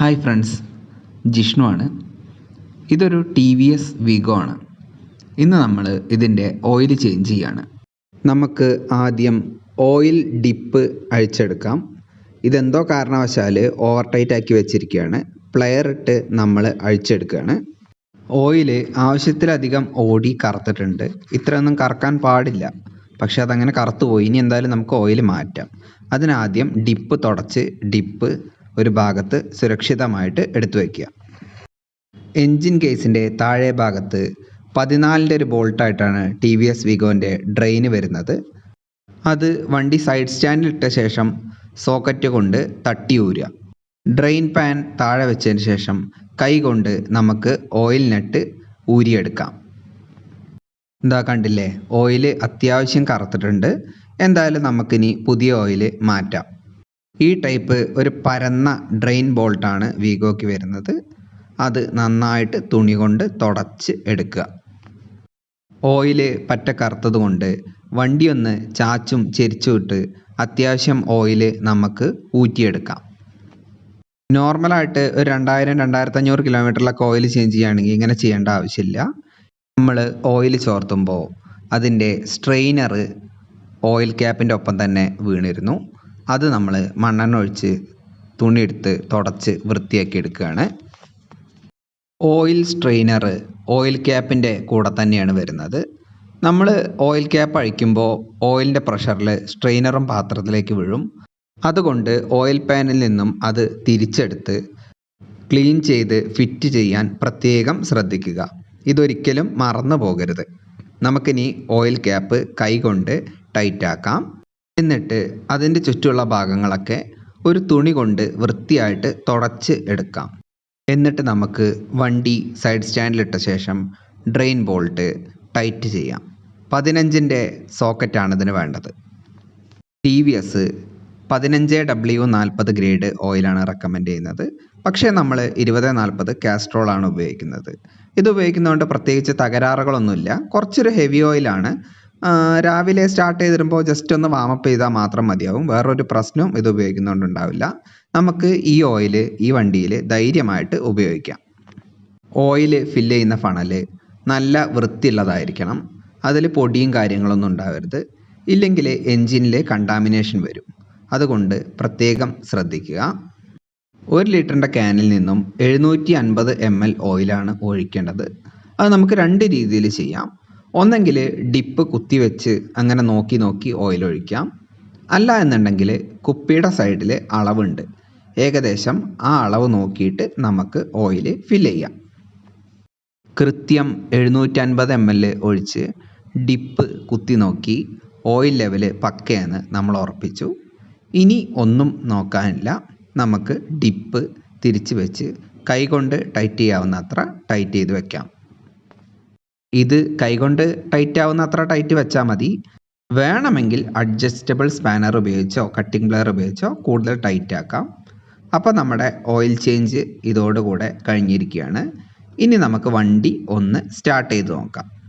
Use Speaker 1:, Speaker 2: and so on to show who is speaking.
Speaker 1: Hi friends Jishnu ആണ്. ഇതൊരു T V S വിഗോ ആണ്. ഇന്ന് നമ്മൾ ഇതിന്റെ ഓയിൽ ചേഞ്ച് ചെയ്യാണ്. നമുക്ക് ആദ്യം ഓയിൽ ഡിപ്പ് അഴിച്ചെടുക്കാം. ഇതെന്തോ കാരണവശാൽ ഓവർ ടൈറ്റ് ആക്കി വെച്ചിരിക്കുകയാണ്. പ്ലെയർ ഇട്ട് നമ്മൾ അഴിച്ചെടുക്കുകയാണ്. ഓയിൽ ആവശ്യത്തിലധികം ഓടി കറുത്തിട്ടുണ്ട്. ഇത്രയൊന്നും കറക്കാൻ പാടില്ല. പക്ഷെ അതങ്ങനെ കറുത്തു പോയി. ഇനി എന്തായാലും നമുക്ക് ഓയിൽ മാറ്റാം. അതിനാദ്യം ഡിപ്പ് തുടച്ച് ഡിപ്പ് ഒരു ഭാഗത്ത് സുരക്ഷിതമായിട്ട് എടുത്തു വയ്ക്കുക. എൻജിൻ കേസിന്റെ താഴെ ഭാഗത്ത് പതിനാലിന്റെ ഒരു ബോൾട്ടായിട്ടാണ് ടി വി എസ് വിഗോന്റെ ഡ്രെയിന് വരുന്നത്. അത് വണ്ടി സൈഡ് സ്റ്റാൻഡിൽ ഇട്ട ശേഷം സോക്കറ്റ് കൊണ്ട് തട്ടി ഊരുക. ഡ്രെയിൻ പാൻ താഴെ വെച്ചതിന് ശേഷം കൈ കൊണ്ട് നമുക്ക് ഓയിൽ നട്ട് ഊരിയെടുക്കാം. എന്താ കണ്ടില്ലേ? ഓയിൽ അത്യാവശ്യം കറുത്തിട്ടുണ്ട്. എന്തായാലും നമുക്കിനി പുതിയ ഓയിൽ മാറ്റാം. ഈ ടൈപ്പ് ഒരു പരന്ന ഡ്രെയിൻ ബോൾട്ടാണ് വീഗോയ്ക്ക് വരുന്നത്. അത് നന്നായിട്ട് തുണി കൊണ്ട് തുടച്ച് എടുക്കുക. ഓയിൽ പറ്റ കറുത്തത് കൊണ്ട് വണ്ടി ഒന്ന് ചാച്ചും ചെരിച്ചുവിട്ട് അത്യാവശ്യം ഓയിൽ നമുക്ക് ഊറ്റിയെടുക്കാം. നോർമലായിട്ട് ഒരു രണ്ടായിരം രണ്ടായിരത്തഞ്ഞൂറ് കിലോമീറ്ററിലൊക്കെ ഓയിൽ ചേഞ്ച് ചെയ്യുകയാണെങ്കിൽ ഇങ്ങനെ ചെയ്യേണ്ട ആവശ്യമില്ല. നമ്മൾ ഓയിൽ ചോർത്തുമ്പോൾ അതിന്റെ സ്ട്രെയിനർ ഓയിൽ ക്യാപ്പിന്റെ ഒപ്പം തന്നെ വീണിരുന്നു. അത് നമ്മൾ മണ്ണെണ്ണ ഒഴിച്ച് തുണിയെടുത്ത് തുടച്ച് വൃത്തിയാക്കി എടുക്കുകയാണ്. ഓയിൽ സ്ട്രെയിനർ ഓയിൽ ക്യാപ്പിന്റെ കൂടെ തന്നെയാണ് വരുന്നത്. നമ്മൾ ഓയിൽ ക്യാപ്പ് അഴിക്കുമ്പോൾ ഓയിലിന്റെ പ്രഷറിൽ സ്ട്രെയിനറും പാത്രത്തിലേക്ക് വീഴും. അതുകൊണ്ട് ഓയിൽ പാനിൽ നിന്നും അത് തിരിച്ചെടുത്ത് ക്ലീൻ ചെയ്ത് ഫിറ്റ് ചെയ്യാൻ പ്രത്യേകം ശ്രദ്ധിക്കുക. ഇതൊരിക്കലും മറന്നു പോകരുത് നമുക്കിനി ഓയിൽ ക്യാപ്പ് കൈകൊണ്ട് ടൈറ്റാക്കാം എന്നിട്ട് അതിന്റെ ചുറ്റുമുള്ള ഭാഗങ്ങളൊക്കെ ഒരു തുണി കൊണ്ട് വൃത്തിയായിട്ട് തുടച്ച് എടുക്കാം. എന്നിട്ട് നമുക്ക് വണ്ടി സൈഡ് സ്റ്റാൻഡിലിട്ട ശേഷം ഡ്രെയിൻ ബോൾട്ട് ടൈറ്റ് ചെയ്യാം. പതിനഞ്ചിന്റെ സോക്കറ്റാണ് ഇതിന് വേണ്ടത്. ടി വി എസ് പതിനഞ്ച് ഡബ്ല്യു നാൽപ്പത് ഗ്രേഡ് ഓയിലാണ് റെക്കമെൻഡ് ചെയ്യുന്നത്. പക്ഷേ നമ്മൾ ഇരുപത് നാൽപ്പത് കാസ്ട്രോളാണ് ഉപയോഗിക്കുന്നത്. ഇത് ഉപയോഗിക്കുന്നതുകൊണ്ട് പ്രത്യേകിച്ച് തകരാറുകളൊന്നുമില്ല. കുറച്ചൊരു ഹെവി ഓയിലാണ്. രാവിലെ സ്റ്റാർട്ട് ചെയ്തിരുമ്പോൾ ജസ്റ്റ് ഒന്ന് വാമപ്പ് ചെയ്താൽ മാത്രം മതിയാവും. വേറൊരു പ്രശ്നവും ഇത് ഉപയോഗിക്കുന്നതുകൊണ്ടുണ്ടാവില്ല നമുക്ക് ഈ ഓയിൽ ഈ വണ്ടിയിൽ ധൈര്യമായിട്ട് ഉപയോഗിക്കാം. ഓയിൽ ഫില്ല് ചെയ്യുന്ന ഫണൽ നല്ല വൃത്തിയുള്ളതായിരിക്കണം. അതിൽ പൊടിയും കാര്യങ്ങളൊന്നും ഉണ്ടാവരുത്. ഇല്ലെങ്കിൽ എൻജിനിൽ കണ്ടാമിനേഷൻ വരും. അതുകൊണ്ട് പ്രത്യേകം ശ്രദ്ധിക്കുക. ഒരു ലിറ്ററിന്റെ ക്യാനിൽ നിന്നും എഴുന്നൂറ്റി അൻപത് എം എൽ ഓയിലാണ് ഒഴിക്കേണ്ടത്. അത് നമുക്ക് രണ്ട് രീതിയിൽ ചെയ്യാം. ഒന്നെങ്കിൽ ഡിപ്പ് കുത്തിവെച്ച് അങ്ങനെ നോക്കി നോക്കി ഓയിൽ ഒഴിക്കാം. അല്ല എന്നുണ്ടെങ്കിൽ കുപ്പിയുടെ സൈഡിൽ അളവുണ്ട്. ഏകദേശം ആ അളവ് നോക്കിയിട്ട് നമുക്ക് ഓയിൽ ഫില്ല് ചെയ്യാം. കൃത്യം എഴുന്നൂറ്റൻപത് എം എൽ ഒഴിച്ച് ഡിപ്പ് കുത്തി നോക്കി ഓയിൽ ലെവൽ പക്കയെന്ന് നമ്മൾ ഉറപ്പിച്ചു. ഇനി ഒന്നും നോക്കാനില്ല. നമുക്ക് ഡിപ്പ് തിരിച്ച് വെച്ച് കൈകൊണ്ട് ടൈറ്റ് ചെയ്യാവുന്ന അത്ര ടൈറ്റ് ചെയ്ത് വെക്കാം. ഇത് കൈകൊണ്ട് ടൈറ്റ് ആവുന്ന അത്ര ടൈറ്റ് വെച്ചാൽ മതി. വേണമെങ്കിൽ അഡ്ജസ്റ്റബിൾ സ്പാനർ ഉപയോഗിച്ചോ കട്ടിംഗ് പ്ലെയർ ഉപയോഗിച്ചോ കൂടുതൽ ടൈറ്റ് ആക്കാം. അപ്പോൾ നമ്മുടെ ഓയിൽ ചേഞ്ച് ഇതോടുകൂടെ കഴിഞ്ഞിരിക്കുകയാണ്. ഇനി നമുക്ക് വണ്ടി ഒന്ന് സ്റ്റാർട്ട് ചെയ്ത് നോക്കാം.